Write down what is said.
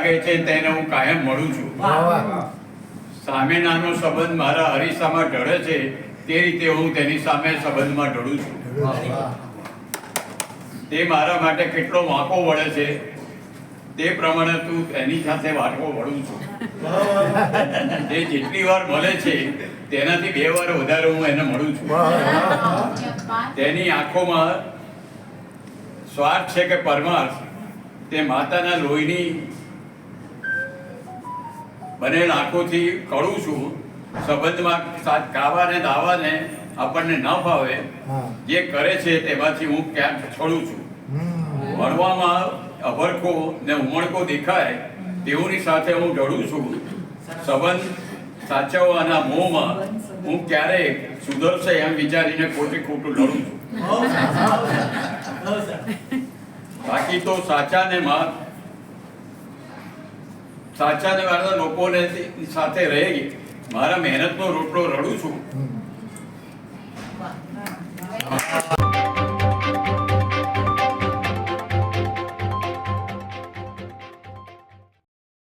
લાગે છે તેને હું કાયમ મળું છું. સામેનાનો સંબંધ મારા અરીસામાં ઢળે છે તે રીતે હું તેની સામે સંબંધમાં ઢળું છું. તે મારા માટે કેટલો વાંકો વળે છે તે પ્રમાણે તું એની સાથે વાંકો વળું છું. તે જેટલી વાર મળે છે તેનાથી બે વાર વધારે હું એને મળું છું. તેની આંખોમાં સ્વાર્થ છે કે પરમાર્થ તે માતાના લોહીની બનેલ આંખોથી કળું છું સંબંધમાં સા- કાવાને દાવાને આપણને ન ફાવે જે કરે છે તેમાંથી હું ક્યાંક છોડું છું. ભણવામાં અભરખો ને ઉમળકો દેખાય તેઓની સાથે હું ઢળું છું. સંબંધ સાચવવાના મોહમાં હું ક્યારેય સુધરશે એમ વિચારીને ખોટી ખોટું લડું છું. બાકી તો સાચાને માં સાચાને વાળા લોકોને સાથે રહી મારા મહેનતનો રોટલો રડું છું.